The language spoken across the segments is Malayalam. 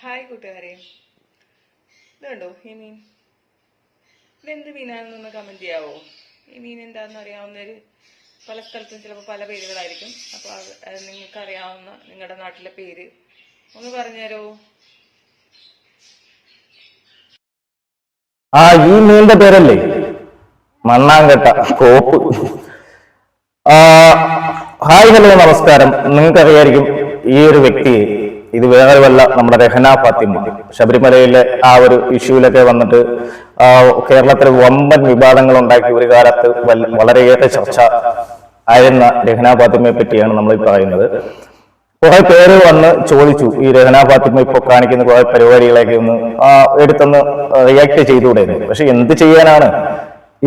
ഹായ് കൂട്ടുകാരെ. ഇതുണ്ടോ ഈ മീൻ? ഇതെന്ത് മീനാണെന്നൊന്ന് കമന്റ് ചെയ്യാവോ? ഈ മീൻ എന്താണെന്ന് അറിയാവുന്നൊരു പല സ്ഥലത്തും ചിലപ്പോൾ പല പേരുകളായിരിക്കും. അപ്പോൾ അത് നിങ്ങൾക്ക് അറിയാവുന്ന നിങ്ങളുടെ നാട്ടിലെ പേര് ഒന്ന് പറഞ്ഞുതരോ ആ ഈ മീനിന്റെ പേരല്ലേ? മണ്ണാങ്കട്ട കോപ്പ് ഹായ് ഹലോ നമസ്കാരം. നിങ്ങൾക്കറിയായിരിക്കും ഈ ഒരു വ്യക്തിയെ ഇത് വേറെ വല്ല നമ്മുടെ രഹന ഫാത്തിമ. ശബരിമലയിലെ ആ ഒരു ഇഷ്യൂലൊക്കെ വന്നിട്ട് കേരളത്തിൽ വമ്പൻ വിവാദങ്ങൾ ഉണ്ടാക്കി ഒരു കാലത്ത് വളരെയേറെ ചർച്ച ആയിരുന്ന രഹന ഫാത്തിമയെ പറ്റിയാണ് നമ്മൾ ഈ പറയുന്നത്. കുറെ പേര് വന്ന് ചോദിച്ചു ഈ രഹന ഫാത്തിമ ഇപ്പോൾ കാണിക്കുന്ന കുറെ പരിപാടികളൊക്കെ ഒന്ന് എടുത്തൊന്ന് റിയാക്ട് ചെയ്തുകൂടെ. പക്ഷെ എന്ത് ചെയ്യാനാണ്?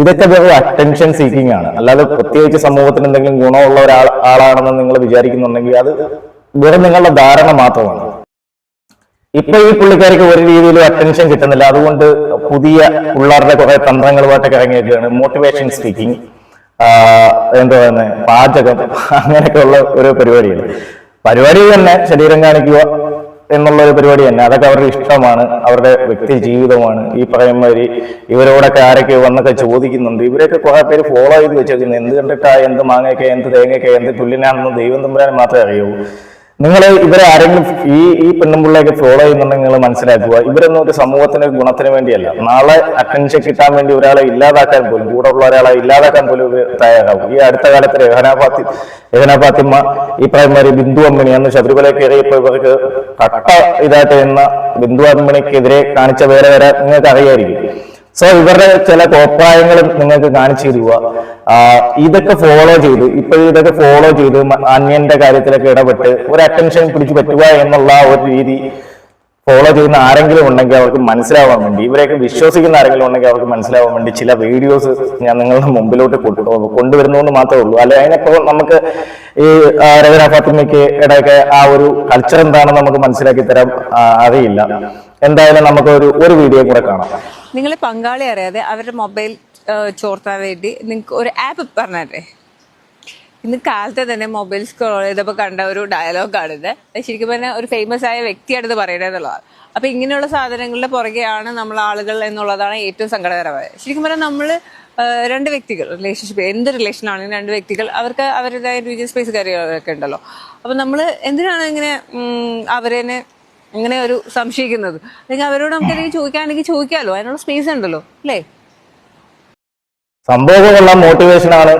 ഇതൊക്കെ വെറും അറ്റൻഷൻ സീക്കിംഗ് ആണ്. അല്ലാതെ പ്രത്യേകിച്ച് സമൂഹത്തിന് എന്തെങ്കിലും ഗുണമുള്ള ഒരാൾ ആളാണെന്ന് നിങ്ങൾ വിചാരിക്കുന്നുണ്ടെങ്കിൽ അത് വെറും നിങ്ങളുടെ ധാരണ മാത്രമാണ്. ഇപ്പൊ ഈ പുള്ളിക്കാർക്ക് ഒരു രീതിയിലും അറ്റൻഷൻ കിട്ടുന്നില്ല. അതുകൊണ്ട് പുതിയ പിള്ളേരുടെ കുറെ തന്ത്രങ്ങളുമായിട്ടൊക്കെ ഇറങ്ങിയൊക്കെയാണ് മോട്ടിവേഷൻ സ്പീക്കിംഗ് എന്താ പറയുന്നത് പാചകം അങ്ങനെയൊക്കെയുള്ള ഒരു പരിപാടികൾ പരിപാടി തന്നെ ശരീരം കാണിക്കുക എന്നുള്ള ഒരു പരിപാടി തന്നെ. അതൊക്കെ അവരുടെ ഇഷ്ടമാണ് അവരുടെ വ്യക്തി ജീവിതമാണ്. ഈ പറയുന്ന മാതിരി ഇവരോടൊക്കെ ആരൊക്കെ വന്നൊക്കെ ചോദിക്കുന്നുണ്ട്. ഇവരൊക്കെ കുറെ പേര് ഫോളോ ചെയ്ത് വെച്ചേക്കുന്നത് എന്ത് കണ്ടിട്ടാ എന്ത് മാങ്ങയൊക്കെ എന്ത് തേങ്ങയൊക്കെ എന്ത് തുല്യനാണെന്ന് ദൈവം തമ്പുരാൻ മാത്രമേ അറിയൂ. നിങ്ങൾ ഇവരെ ആരെങ്കിലും ഈ ഈ പെണ്ണുമ്പിള്ളയൊക്കെ ഫോളോ ചെയ്യുന്നുണ്ടെങ്കിൽ നിങ്ങൾ മനസ്സിലാക്കുക. ഇവരൊന്നും ഒരു സമൂഹത്തിന് ഗുണത്തിന് വേണ്ടിയല്ല. നാളെ അറ്റൻഷൻ കിട്ടാൻ വേണ്ടി ഒരാളെ ഇല്ലാതാക്കാൻ പോലും കൂടെ ഉള്ള ഒരാളെ ഇല്ലാതാക്കാൻ പോലും ഇവർ തയ്യാറാവും ഈ അടുത്ത കാലത്ത് രഹന ഫാത്തി ഈ പ്രൈമറി ബിന്ദു അമ്മിണി അന്ന് ശബരിമല കയറിയപ്പോൾ ഇവർക്ക് കട്ട ഇതായിട്ട് എന്ന ബിന്ദു അമ്മിണിക്കെതിരെ കാണിച്ച വേറെ വരെ നിങ്ങൾക്ക് അറിയായിരിക്കും സോ ഇവരുടെ ചില കോപ്രായങ്ങളും നിങ്ങൾക്ക് കാണിച്ചു തരിക ഇതൊക്കെ ഫോളോ ചെയ്ത്. ഇപ്പൊ ഇതൊക്കെ ഫോളോ ചെയ്ത്. അന്യന്റെ കാര്യത്തിലൊക്കെ ഇടപെട്ട് ഒരു അറ്റൻഷൻ പിടിച്ചു പറ്റുക എന്നുള്ള ഒരു രീതി ഫോളോ ചെയ്യുന്ന ആരെങ്കിലും ഉണ്ടെങ്കിൽ അവർക്ക് മനസ്സിലാവാൻ വേണ്ടി ഇവരെയൊക്കെ വിശ്വസിക്കുന്ന ആരെങ്കിലും ഉണ്ടെങ്കിൽ അവർക്ക് മനസ്സിലാവാൻ വേണ്ടി ചില വീഡിയോസ് ഞാൻ നിങ്ങളുടെ മുമ്പിലോട്ട് കൊണ്ടു- കൊണ്ടുവരുന്നുകൊണ്ട് മാത്രമേ ഉള്ളൂ. അല്ലെ അതിനൊക്കെ നമുക്ക് ഈ രവീന ഫാത്തിമയ്ക്ക് ഇടയൊക്കെ ആ ഒരു കൾച്ചർ എന്താണെന്ന് നമുക്ക് മനസ്സിലാക്കി തരാൻ അറിയില്ല. എന്തായാലും നമുക്ക് ഒരു ഒരു വീഡിയോ കൂടെ കാണാം. നിങ്ങളെ പങ്കാളി അറിയാതെ അവരുടെ മൊബൈൽ ചോർത്താൻ വേണ്ടി നിങ്ങൾക്ക് ഒരു ആപ്പ് പറഞ്ഞേ ഇന്ന് കാലത്തെ തന്നെ മൊബൈൽ സ്ക്രോൾ ചെയ്തപ്പോൾ കണ്ട ഒരു ഡയലോഗാണ് ഇത്. ശരിക്കും പറഞ്ഞാൽ ഒരു ഫേമസ് ആയ വ്യക്തിയാണിത് എന്നുള്ളതാണ്. അപ്പൊ ഇങ്ങനെയുള്ള സാധനങ്ങളുടെ പുറകെയാണ് നമ്മൾ ആളുകൾ എന്നുള്ളതാണ് ഏറ്റവും സങ്കടകരമായത്. ശരിക്കും പറഞ്ഞാൽ നമ്മൾ രണ്ട് വ്യക്തികൾ റിലേഷൻഷിപ്പ് എന്ത് റിലേഷൻ ആണെങ്കിലും രണ്ട് വ്യക്തികൾ അവർക്ക് അവരുടേതായ ഇൻഡിവിജ്വൽ സ്പേസ് കാര്യങ്ങളൊക്കെ ഉണ്ടല്ലോ. അപ്പൊ നമ്മൾ എന്തിനാണ് ഇങ്ങനെ ഉം, ഇങ്ങനെ ഒരു സംശയിക്കുന്നത്? അല്ലെങ്കിൽ അവരോട് നമുക്ക് എന്തെങ്കിലും ചോദിക്കാണെങ്കിൽ ചോദിക്കാമല്ലോ അതിനുള്ള സ്പേസ് ഉണ്ടല്ലോ അല്ലേ? സംഭവമുള്ള മോട്ടിവേഷൻ ആണ്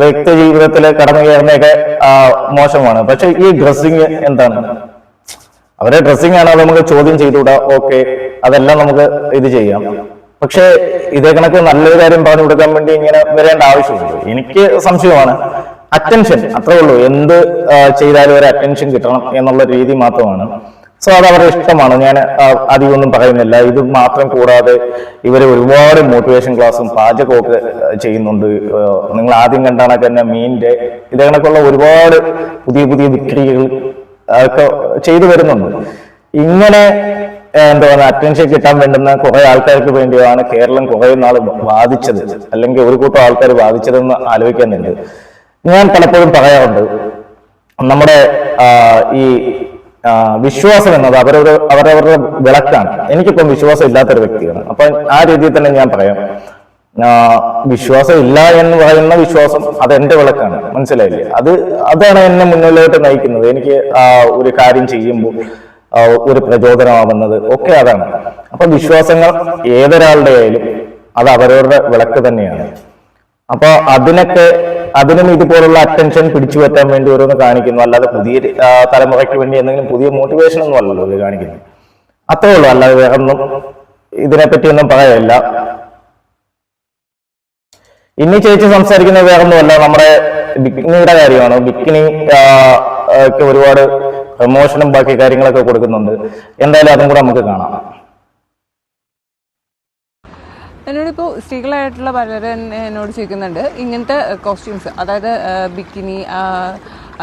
വ്യക്തി ജീവിതത്തിൽ കടന്നു കയറുന്നതൊക്കെ മോശമാണ്. പക്ഷെ ഈ ഡ്രസ്സിങ് എന്താണ്? അവരെ ഡ്രസ്സിങ് ആണ് അത് നമുക്ക് ചോദ്യം ചെയ്തുകൂടാ ഓക്കെ അതെല്ലാം നമുക്ക് ഇത് ചെയ്യാം. പക്ഷെ ഇതേ കണക്ക് നല്ലൊരു കാര്യം പറഞ്ഞു കൊടുക്കാൻ വേണ്ടി ഇങ്ങനെ വരേണ്ട ആവശ്യമുണ്ട് എനിക്ക് സംശയമാണ് അറ്റൻഷൻ അത്രേ ഉള്ളൂ. എന്ത് ചെയ്താലും ഒരു അറ്റൻഷൻ കിട്ടണം എന്നുള്ള രീതി മാത്രമാണ്. സോ അത് അവരുടെ ഇഷ്ടമാണ്. ഞാൻ അധികമൊന്നും പറയുന്നില്ല. ഇത് മാത്രം കൂടാതെ ഇവർ ഒരുപാട് മോട്ടിവേഷൻ ക്ലാസ്സും പാചകമൊക്കെ ചെയ്യുന്നുണ്ട്. നിങ്ങൾ ആദ്യം കണ്ടാണൊക്കെ തന്നെ മീനിന്റെ ഇതേ കണക്കുള്ള ഒരുപാട് പുതിയ പുതിയ വിക്രികൾ ഒക്കെ ചെയ്തു വരുന്നുണ്ട്. ഇങ്ങനെ എന്താ പറയുക അറ്റൻഷൻ കിട്ടാൻ വേണ്ടുന്ന കുറെ ആൾക്കാർക്ക് വേണ്ടിയാണ് കേരളം കുറെ നാൾ ബാധിച്ചത്. അല്ലെങ്കിൽ ഒരു കൂട്ടം ആൾക്കാർ ബാധിച്ചതെന്ന് ആലോചിക്കുന്നുണ്ട് ഞാൻ പലപ്പോഴും പറയാറുണ്ട്. നമ്മുടെ ഈ വിശ്വാസം എന്നത് അവരവരുടെ അവരവരുടെ വിളക്കാണ്. എനിക്കിപ്പം വിശ്വാസം ഇല്ലാത്തൊരു വ്യക്തിയാണ്. അപ്പൊ ആ രീതിയിൽ തന്നെ ഞാൻ പറയാം. വിശ്വാസം ഇല്ല എന്ന് പറയുന്ന വിശ്വാസം അത് എന്റെ വിളക്കാണ്. മനസ്സിലായില്ലേ? അത് അതാണ് എന്നെ മുന്നിലോട്ട് നയിക്കുന്നത്. എനിക്ക് ഒരു കാര്യം ചെയ്യുമ്പോൾ ഒരു പ്രചോദനമാവുന്നത് ഒക്കെ അതാണ്. അപ്പൊ വിശ്വാസങ്ങൾ ഏതൊരാളുടെ ആയാലും അത് അവരവരുടെ വിളക്ക് തന്നെയാണ്. അപ്പൊ അതിനൊക്കെ അതിനും ഇതുപോലുള്ള അറ്റൻഷൻ പിടിച്ചു പറ്റാൻ വേണ്ടി ഓരോന്ന് കാണിക്കുന്നു. അല്ലാതെ പുതിയ തലമുറയ്ക്ക് വേണ്ടി എന്തെങ്കിലും പുതിയ മോട്ടിവേഷൻ ഒന്നും അല്ലല്ലോ ഇത് കാണിക്കുന്നത്. അത്രേ ഉള്ളൂ. അല്ലാതെ വേറെ ഒന്നും ഇതിനെപ്പറ്റി ഒന്നും പറയാനില്ല ഇനി ചേച്ചി സംസാരിക്കുന്നത് വേറെ ഒന്നുമല്ല നമ്മുടെ ബിക്കിനിയുടെ കാര്യമാണ്. ബിക്കിനി ഒരുപാട് പ്രമോഷനും ബാക്കി കാര്യങ്ങളൊക്കെ കൊടുക്കുന്നുണ്ട്. എന്തായാലും അതും കൂടെ നമുക്ക് കാണാം. എന്നോടിപ്പോൾ സ്ത്രീകളായിട്ടുള്ള പലരും എന്നെ- എന്നോട് ചോദിക്കുന്നുണ്ട്. ഇങ്ങനത്തെ കോസ്റ്റ്യൂംസ് അതായത് ബിക്കിനി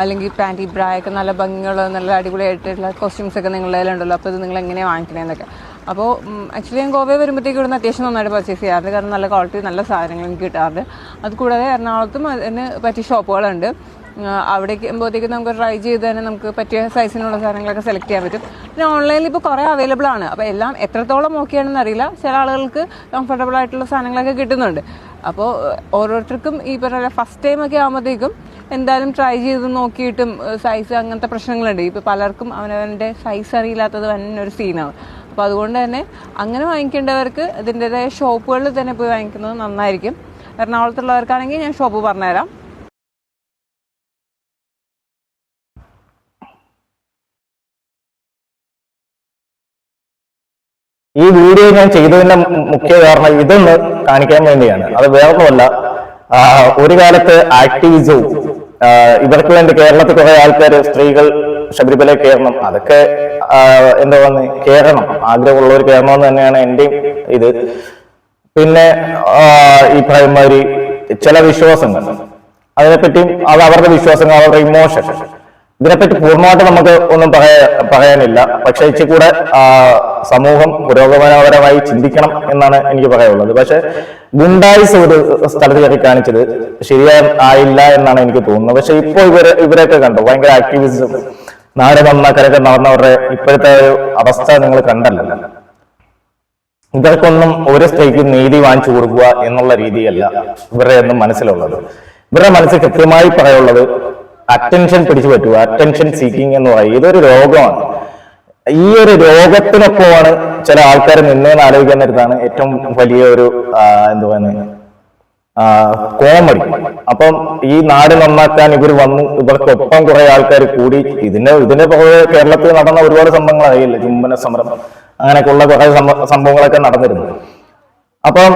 അല്ലെങ്കിൽ പാന്റി ബ്രാ ഒക്കെ നല്ല ഭംഗിയുള്ള നല്ല അടിപൊളിയായിട്ടുള്ള കോസ്റ്റ്യൂംസ് ഒക്കെ നിങ്ങളുടെ കയ്യിലുണ്ടല്ലോ. അപ്പോൾ ഇത് നിങ്ങൾ എങ്ങനെയാണ് വാങ്ങിക്കണേന്നൊക്കെ അപ്പോൾ ആക്ച്വലി ഞാൻ ഗോവയിൽ വരുമ്പോഴത്തേക്ക് ഇവിടുന്ന് അത്യാവശ്യം നന്നായിട്ട് പർച്ചേസ് ചെയ്യാറുണ്ട് കാരണം നല്ല ക്വാളിറ്റി നല്ല സാധനങ്ങൾ എനിക്ക് കിട്ടാറുണ്ട്. അതുകൂടാതെ എറണാകുളത്തും അതിന് പറ്റിയ ഷോപ്പുകളുണ്ട് അവിടേക്ക് പോകുമ്പോഴത്തേക്ക് നമുക്ക് ട്രൈ ചെയ്ത് തന്നെ നമുക്ക് പറ്റിയ സൈസിനുള്ള സാധനങ്ങളൊക്കെ സെലക്ട് ചെയ്യാൻ പറ്റും. പിന്നെ ഓൺലൈനിൽ ഇപ്പോൾ കുറേ അവൈലബിൾ ആണ്. അപ്പോൾ എല്ലാം എത്രത്തോളം ഓക്കെയാണെന്ന് അറിയില്ല. ചില ആളുകൾക്ക് കംഫർട്ടബിൾ ആയിട്ടുള്ള സാധനങ്ങളൊക്കെ കിട്ടുന്നുണ്ട്. അപ്പോൾ ഓരോരുത്തർക്കും ഈ പറഞ്ഞ ഫസ്റ്റ് ടൈം ഒക്കെ ആകുമ്പോഴത്തേക്കും എന്തായാലും ട്രൈ ചെയ്ത് നോക്കിയിട്ടും സൈസ് അങ്ങനത്തെ പ്രശ്നങ്ങളുണ്ട്. ഇപ്പോൾ പലർക്കും അവനവന്റെ സൈസ് അറിയില്ലാത്തത് തന്നെ ഒരു സീനാണ് അപ്പോൾ അതുകൊണ്ട് തന്നെ അങ്ങനെ വാങ്ങിക്കേണ്ടവർക്ക് ഇതിന്റെതായ ഷോപ്പുകളിൽ തന്നെ പോയി വാങ്ങിക്കുന്നത് നന്നായിരിക്കും. എറണാകുളത്തുള്ളവർക്കാണെങ്കിൽ ഞാൻ ഷോപ്പ് പറഞ്ഞുതരാം. ഈ വീഡിയോ ഞാൻ ചെയ്തതിന്റെ മുഖ്യ കാരണം ഇതൊന്ന് കാണിക്കാൻ വേണ്ടിയാണ്. അത് വേറൊന്നുമല്ല ഒരു കാലത്ത് ആക്ടിവിസവും ഇവർക്ക് വേണ്ടി കേരളത്തിൽ കുറെ ആൾക്കാർ സ്ത്രീകൾ ശബരിമല കയറണം അതൊക്കെ എന്താ പറയുക കയറണം ആഗ്രഹമുള്ളവർ കയറണമെന്ന് തന്നെയാണ് എന്റെയും ഇത്. പിന്നെ ഈ പറയുമാതിരി ചില വിശ്വാസങ്ങൾ അതിനെപ്പറ്റിയും അത് അവരുടെ വിശ്വാസങ്ങൾ അവരുടെ ഇമോഷൻ ഇതിനെപ്പറ്റി പൂർണമായിട്ട് നമുക്ക് ഒന്നും പറയാ പറയാനില്ല. പക്ഷേ ഇച്ചിരി കൂടെ സമൂഹം പുരോഗമനപരമായി ചിന്തിക്കണം എന്നാണ് എനിക്ക് പറയാനുള്ളത്. പക്ഷെ ഗുണ്ടായിസ് ഒരു സ്ഥലത്ത് കയറി കാണിച്ചത് ശരിയായ ആയില്ല എന്നാണ് എനിക്ക് തോന്നുന്നത്. പക്ഷെ ഇപ്പോൾ ഇവരെ ഇവരൊക്കെ കണ്ടു. ഭയങ്കര ആക്ടിവിസം നാട് നന്നാക്കാനൊക്കെ നടന്നവരുടെ ഇപ്പോഴത്തെ ഒരു അവസ്ഥ നിങ്ങൾ കണ്ടല്ലോ. ഇവർക്കൊന്നും ഒരു സ്ത്രീക്കും നീതി വാങ്ങിച്ചു കൊടുക്കുക എന്നുള്ള രീതിയല്ല ഇവരുടെ ഒന്നും മനസ്സിലുള്ളത്. ഇവരുടെ മനസ്സിൽ കൃത്യമായി പറയാനുള്ളത് അറ്റൻഷൻ പിടിച്ചു പറ്റുക. അറ്റൻഷൻ സീക്കിംഗ് എന്ന് പറയും ഇതൊരു രോഗമാണ്. ഈ ഒരു രോഗത്തിനൊപ്പമാണ് ചില ആൾക്കാർ നിന്നേന്ന് ആലോചിക്കാൻ നേരത്താണ് ഏറ്റവും വലിയ ഒരു എന്താ പറയുന്നത്? കോമഡി. അപ്പം ഈ നാട് നന്നാക്കാൻ ഇവർ വന്നു ഇവർക്കൊപ്പം കുറെ ആൾക്കാർ കൂടി ഇതിന് ഇതിന്റെ പുറകെ കേരളത്തിൽ നടന്ന ഒരുപാട് സംഭവങ്ങൾ അറിയില്ല ചുംബന സമരം അങ്ങനെയൊക്കെയുള്ള കുറെ സംഭ- സംഭവങ്ങളൊക്കെ നടന്നിരുന്നു. അപ്പം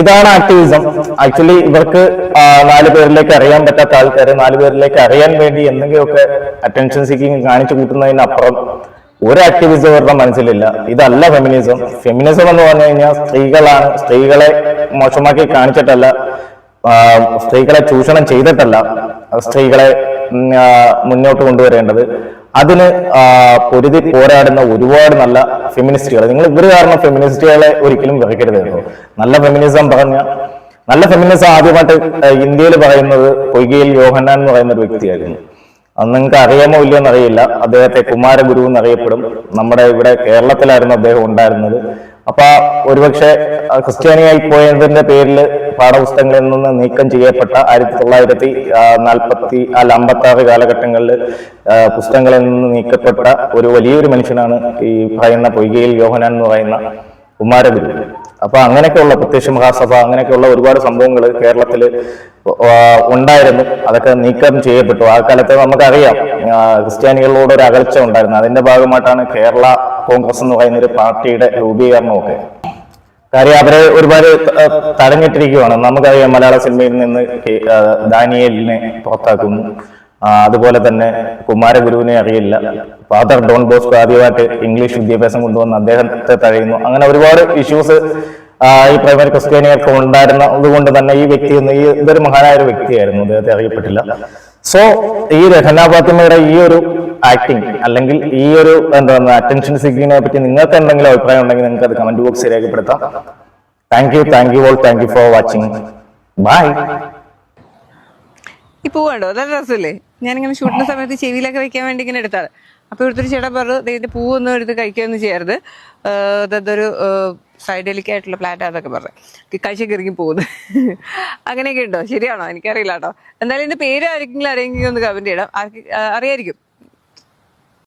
ഇതാണ് ആക്ടിവിസം ആക്ച്വലി ഇവർക്ക് നാല് പേരിലേക്ക് അറിയാൻ പറ്റാത്ത ആൾക്കാർ നാല് പേരിലേക്ക് അറിയാൻ വേണ്ടി എന്തെങ്കിലുമൊക്കെ അറ്റൻഷൻ സീക്കിങ് കാണിച്ചു കൂട്ടുന്നതിനപ്പുറം ഒരു ആക്ടിവിസം അവരുടെ മനസ്സിലില്ല. ഇതല്ല ഫെമിനിസം ഫെമിനിസം എന്ന് പറഞ്ഞു കഴിഞ്ഞാൽ സ്ത്രീകളാണ് സ്ത്രീകളെ മോശമാക്കി കാണിച്ചിട്ടല്ല സ്ത്രീകളെ ചൂഷണം ചെയ്തിട്ടല്ല സ്ത്രീകളെ മുന്നോട്ട് കൊണ്ടുവരേണ്ടത്. അതിന് പൊരുതി പോരാടുന്ന ഒരുപാട് നല്ല ഫെമിനിസ്റ്റുകൾ നിങ്ങൾ ഇവർ കാരണം ഫെമിനിസ്റ്റുകളെ ഒരിക്കലും വെറുക്കരുത് നല്ല ഫെമിനിസം പറഞ്ഞ നല്ല ഫെമിനിസം ആദ്യമായിട്ട് ഇന്ത്യയിൽ പറയുന്നത് പൊയ്കയിൽ യോഹന്നാൻ എന്ന് പറയുന്ന ഒരു വ്യക്തിയായിരുന്നു. അത് നിങ്ങൾക്ക് അറിയാമോ ഇല്ലയോ എന്നറിയില്ല അദ്ദേഹത്തെ കുമാരഗുരു എന്നറിയപ്പെടും. നമ്മുടെ ഇവിടെ കേരളത്തിലായിരുന്നു അദ്ദേഹം ഉണ്ടായിരുന്നത്. അപ്പൊ ഒരുപക്ഷെ ക്രിസ്ത്യാനിയായി പോയതിന്റെ പേരിൽ പാഠപുസ്തകങ്ങളിൽ നിന്ന് നീക്കം ചെയ്യപ്പെട്ട ആയിരത്തി തൊള്ളായിരത്തി നാൽപ്പത്തി അല്ല അമ്പത്തി ആറ് കാലഘട്ടങ്ങളിൽ പുസ്തകങ്ങളിൽ നിന്ന് നീക്കപ്പെട്ട ഒരു വലിയൊരു മനുഷ്യനാണ് ഈ പറയുന്ന പൊയ്കയിൽ യോഹനാൻ എന്ന് പറയുന്ന കുമാരഗുരു. അപ്പൊ അങ്ങനെയൊക്കെയുള്ള പ്രത്യക്ഷ മഹാസഭ അങ്ങനെയൊക്കെയുള്ള ഒരുപാട് സംഭവങ്ങൾ കേരളത്തിൽ ഉണ്ടായിരുന്നു. അതൊക്കെ നീക്കം ചെയ്യപ്പെട്ടു. ആ കാലത്ത് നമുക്കറിയാം ക്രിസ്ത്യാനികളോട് ഒരു അകൽച്ച ഉണ്ടായിരുന്നു. അതിന്റെ ഭാഗമായിട്ടാണ് കേരള കോൺഗ്രസ് എന്ന് പറയുന്ന ഒരു പാർട്ടിയുടെ രൂപീകരണമൊക്കെ. കാര്യം അവരെ ഒരുപാട് തടഞ്ഞിട്ടിരിക്കുകയാണ് നമുക്കറിയാം മലയാള സിനിമയിൽ നിന്ന് ദാനിയേലിനെ പുറത്താക്കുന്നു അതുപോലെ തന്നെ കുമാരഗുരുവിനെ അറിയില്ല. ഫാദർ ഡോൺ ബോസ്കോ ആദ്യമായിട്ട് ഇംഗ്ലീഷ് വിദ്യാഭ്യാസം കൊണ്ടുവന്ന് അദ്ദേഹത്തെ തഴയുന്നു. അങ്ങനെ ഒരുപാട് ഇഷ്യൂസ് ഈ പ്രൈമറി ക്രിസ്ത്യാനികൾക്ക് ഉണ്ടായിരുന്നത് തന്നെ ഈ വ്യക്തി ഈ ഇതൊരു മഹാനായ ഒരു വ്യക്തിയായിരുന്നു. അദ്ദേഹത്തെ അറിയപ്പെട്ടില്ല. സോ ഈ രഹന ഫാത്തിമയുടെ ഈ ഒരു ആക്ടിങ് അല്ലെങ്കിൽ ഈ ഒരു എന്താ അറ്റൻഷൻ സീക്കിങ്ങിനെ പറ്റി നിങ്ങൾക്ക് എന്തെങ്കിലും അഭിപ്രായം ഉണ്ടെങ്കിൽ നിങ്ങൾക്ക് അത് കമന്റ് ബോക്സിൽ രേഖപ്പെടുത്താം. Thank you thank you all thank you for watching bye ഇപ്പൊ പൂ കണ്ടോ? നല്ല രസമല്ലേ? ഞാനിങ്ങനെ ഷൂട്ടിന്റെ സമയത്ത് ചെവിയിലൊക്കെ വെക്കാൻ വേണ്ടി ഇങ്ങനെ എടുത്താണ് അപ്പൊ ഇവിടുത്തെ ചേട്ടാ പറഞ്ഞു "ദേ ഇതിന്റെ പൂവൊന്നും എടുത്ത് കഴിക്കുകയൊന്നും ചെയ്യരുത്. അതൊരു സൈഡിലേക്ക് ആയിട്ടുള്ള പ്ലാന്റ് അതൊക്കെ പറഞ്ഞു. കഴിച്ചൊക്കെ ഇറങ്ങി പോകുന്നു. അങ്ങനെയൊക്കെ ഉണ്ടോ? ശരിയാണോ? എനിക്കറിയില്ല കേട്ടോ എന്തായാലും ഇതിന്റെ പേര് ആരെങ്കിലും ആരെങ്കിലും ഒന്ന് കമന്റ് ചെയ്യണം അറിയായിരിക്കും.